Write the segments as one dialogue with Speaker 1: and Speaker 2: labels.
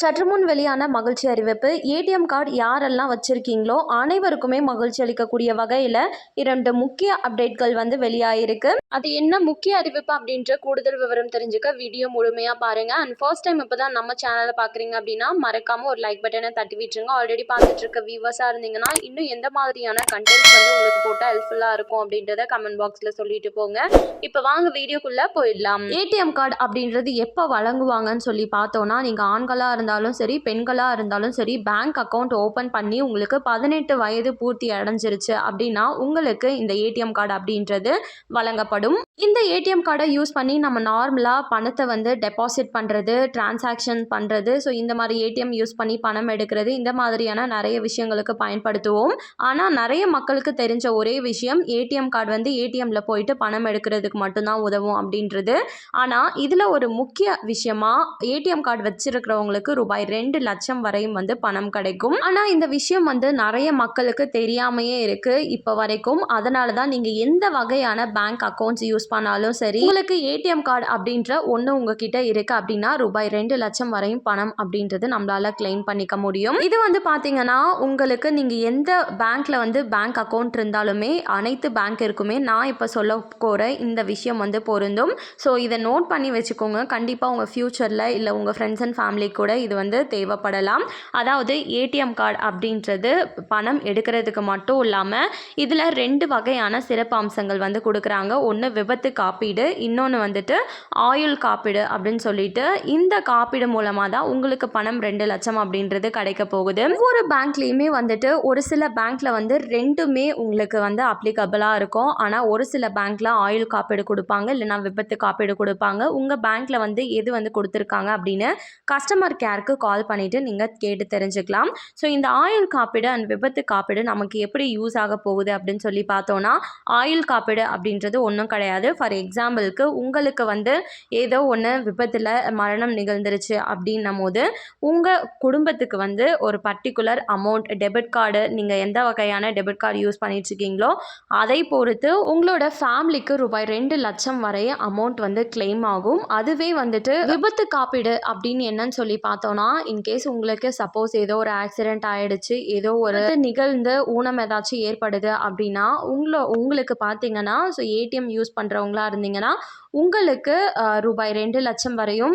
Speaker 1: சற்று முன் வெளியான மகிழ்ச்சி அறிவிப்பு. ஏடிஎம் கார்டு யாரெல்லாம் வச்சுருக்கீங்களோ அனைவருக்குமே மகிழ்ச்சி அளிக்கக்கூடிய வகையில் இரண்டு முக்கிய அப்டேட்கள் வந்து வெளியாயிருக்கு. அது என்ன முக்கிய அறிவிப்பு அப்படின்ற கூடுதல் விவரம் தெரிஞ்சுக்க வீடியோ முழுமையாக பாருங்கள் அண்ட் ஃபர்ஸ்ட் டைம் இப்போ தான் நம்ம சேனலை பார்க்குறீங்க அப்படின்னா மறக்காமல் ஒரு லைக் பட்டனை தட்டி விட்டுருங்க. ஆல்ரெடி பார்த்துட்டு இருக்க வியூவர்ஸாக இருந்தீங்கன்னா இன்னும் எந்த மாதிரியான கண்டென்ட்ஸ் வந்து உங்களுக்கு போட்டால் ஹெல்ப்ஃபுல்லாக இருக்கும் அப்படின்றத கமெண்ட் பாக்ஸில் சொல்லிட்டு போங்க. இப்போ வாங்க வீடியோக்குள்ளே போயிடலாம். ஏடிஎம் கார்டு அப்படின்றது எப்போ வழங்குவாங்கன்னு சொல்லி பார்த்தோன்னா நீங்கள் ஆண்களாக இருந்தாலும் சரி பெண்களாக இருந்தாலும் சரி பேங்க் அக்கௌண்ட் ஓப்பன் பண்ணி உங்களுக்கு பதினெட்டு வயது பூர்த்தி அடைஞ்சிருச்சு அப்படின்னா உங்களுக்கு இந்த ஏடிஎம் கார்டு அப்படின்றது வழங்கப்படும். இந்த ஏடிஎம் கார்டை யூஸ் பண்ணி நம்ம நார்மலாக பணத்தை வந்து டெபாசிட் பண்ணுறது டிரான்சாக்ஷன் பண்ணுறது ஸோ இந்த மாதிரி ஏடிஎம் யூஸ் பண்ணி பணம் எடுக்கிறது இந்த மாதிரியான நிறைய விஷயங்களுக்கு பயன்படுத்துவோம். ஆனால் நிறைய மக்களுக்கு தெரிஞ்ச ஒரே விஷயம் ஏடிஎம் கார்டு வந்து ஏடிஎம்மில் போயிட்டு பணம் எடுக்கிறதுக்கு மட்டும்தான் உதவும் அப்படின்றது. ஆனால் இதில் ஒரு முக்கிய விஷயமா ஏடிஎம் கார்டு வச்சிருக்கிறவங்களுக்கு ரூபாய் ரெண்டு லட்சம் வரையும் வந்து பணம் கிடைக்கும். ஆனால் இந்த விஷயம் வந்து நிறைய மக்களுக்கு தெரியாமையே இருக்குது இப்போ வரைக்கும். அதனால தான் நீங்கள் எந்த வகையான பேங்க் அக்கௌண்ட்ஸ் யூஸ் பண்ணாலும் சரி உங்களுக்கு ஏடிஎம் கார்டு அப்படின்ற ஒன்று உங்ககிட்ட இருக்கு அப்படின்னா ரூபாய் ரெண்டு லட்சம் வரையும் பணம் அப்படின்றது நம்மளால கிளைம் பண்ணிக்க முடியும். இது வந்து பார்த்தீங்கன்னா உங்களுக்கு நீங்கள் எந்த பேங்க்ல வந்து பேங்க் அக்கௌண்ட் இருந்தாலுமே அனைத்து பேங்க்கிற்குமே நான் இப்போ சொல்ல போகிற இந்த விஷயம் வந்து பொருந்தும். ஸோ இதை நோட் பண்ணி வச்சுக்கோங்க. கண்டிப்பாக உங்கள் ஃப்யூச்சரில் இல்லை உங்கள் ஃப்ரெண்ட்ஸ் அண்ட் ஃபேமிலி கூட இது வந்து தேவைப்படலாம். அதாவது ஏடிஎம் கார்டு அப்படின்றது பணம் எடுக்கிறதுக்கு மட்டும் இல்லாமல் இதில் ரெண்டு வகையான சிறப்பு அம்சங்கள் வந்து கொடுக்குறாங்க. ஒன்று விபத்து விபத்து காப்பீடு இன்னொன்று வந்துட்டு ஆயுள் காப்பீடு அப்படின்னு சொல்லிட்டு இந்த காப்பீடு மூலமாக தான் உங்களுக்கு பணம் ரெண்டு லட்சம் அப்படின்றது கிடைக்க போகுது. ஒவ்வொரு பேங்க்லேயுமே வந்துட்டு ஒரு சில பேங்க்ல வந்து ரெண்டுமே உங்களுக்கு வந்து அப்ளிகபிளாக இருக்கும். ஆனால் ஒரு சில பேங்க்ல ஆயுள் காப்பீடு கொடுப்பாங்க இல்லைனா விபத்து காப்பீடு கொடுப்பாங்க. உங்கள் பேங்க்ல வந்து எது வந்து கொடுத்துருக்காங்க அப்படின்னு கஸ்டமர் கேருக்கு கால் பண்ணிவிட்டு நீங்கள் கேட்டு தெரிஞ்சுக்கலாம். ஸோ இந்த ஆயுள் காப்பீடு அண்ட் விபத்து காப்பீடு நமக்கு எப்படி யூஸ் ஆக போகுது அப்படின்னு சொல்லி பார்த்தோன்னா ஆயுள் காப்பீடு அப்படின்றது ஒன்றும் கிடையாது. ஃபார் எக்ஸாம்பிளுக்கு உங்களுக்கு வந்து ஏதோ ஒன்று விபத்தில் மரணம் நிகழ்ந்துருச்சு அப்படின்னும் போது உங்கள் குடும்பத்துக்கு வந்து ஒரு பர்டிகுலர் அமௌண்ட் டெபிட் கார்டு நீங்கள் எந்த வகையான டெபிட் கார்டு யூஸ் பண்ணிட்டுருக்கீங்களோ அதை பொறுத்து உங்களோட ஃபேமிலிக்கு ரூபாய் ரெண்டு லட்சம் வரை அமௌண்ட் வந்து கிளைம் ஆகும். அதுவே வந்துட்டு விபத்து காப்பீடு அப்படின்னு என்னன்னு சொல்லி பார்த்தோன்னா இன்கேஸ் உங்களுக்கு சப்போஸ் ஏதோ ஒரு ஆக்சிடென்ட் ஆயிடுச்சு ஏதோ ஒரு நிகழ்ந்து ஊனம் ஏதாச்சும் ஏற்படுது அப்படின்னா உங்களோ உங்களுக்கு பார்த்தீங்கன்னா ஸோ ஏடிஎம் யூஸ் பண்ணுறவங்களா இருந்தீங்கன்னா உங்களுக்கு ரூபாய் ரெண்டு லட்சம் வரையும்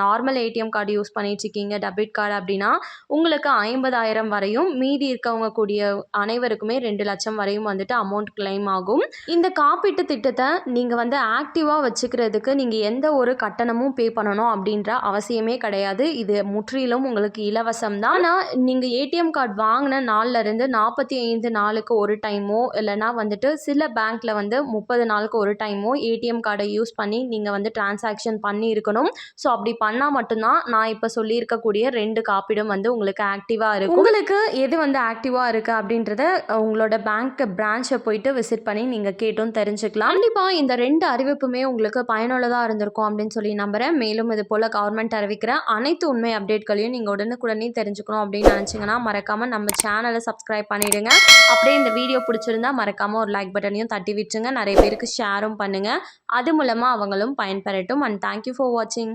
Speaker 1: நார்மல் ஏடிஎம் கார்டு யூஸ் பண்ணிட்டுருக்கீங்க டெபிட் கார்டு அப்படின்னா உங்களுக்கு ஐம்பதாயிரம் வரையும் மீதி இருக்கவங்க கூடிய அனைவருக்குமே ரெண்டு லட்சம் வரையும் வந்துட்டு அமௌண்ட் கிளைம் ஆகும். இந்த காப்பீட்டு திட்டத்தை நீங்கள் வந்து ஆக்டிவாக வச்சுக்கிறதுக்கு நீங்கள் எந்த ஒரு கட்டணமும் பே பண்ணணும் அப்படின்ற அவசியமே கிடையாது. இது முற்றிலும் உங்களுக்கு இலவசம் தான். ஆனால் நீங்கள் ஏடிஎம் கார்டு வாங்கின நாள்ல இருந்து நாற்பத்தி ஐந்து நாளுக்கு ஒரு டைமோ இல்லைனா வந்துட்டு சில பேங்க்கில் வந்து முப்பது நாளுக்கு ஒரு டைம் ஏடிஎம் கார்டை யூஸ் பண்ணி நீங்கள் வந்து டிரான்சாக்ஷன் பண்ணி இருக்கணும். ஸோ அப்படி பண்ணால் மட்டும்தான் நான் இப்போ சொல்லியிருக்கக்கூடிய ரெண்டு காப்பீடும் வந்து உங்களுக்கு ஆக்டிவாக இருக்கும். உங்களுக்கு எது வந்து ஆக்டிவாக இருக்குது அப்படின்றத உங்களோட பேங்க் பிரான்ச்சை போயிட்டு விசிட் பண்ணி நீங்கள் கேட்டும் தெரிஞ்சுக்கலாம். கண்டிப்பாக இந்த ரெண்டு அறிவிப்புமே உங்களுக்கு பயனுள்ளதாக இருந்திருக்கும் அப்படின்னு சொல்லி நம்புகிறேன் மேலும் இது போல் கவர்மெண்ட் அறிவிக்கிற அனைத்து உண்மை அப்டேட்களையும் நீங்கள் உடனுக்குடனே தெரிஞ்சுக்கணும் அப்படின்னு நினச்சிங்கன்னா மறக்காமல் நம்ம சேனலை சப்ஸ்கிரைப் பண்ணிவிடுங்க அப்படியே இந்த வீடியோ பிடிச்சிருந்தா மறக்காமல் ஒரு லைக் பட்டனையும் தட்டி விட்டுருங்க. நிறைய பேருக்கு ஷேரும் பண்ணுங்கள் அது மூலமாக அவங்களும் பயன்பெறட்டும். அண்ட் தேங்க்யூ ஃபார் வாட்சிங்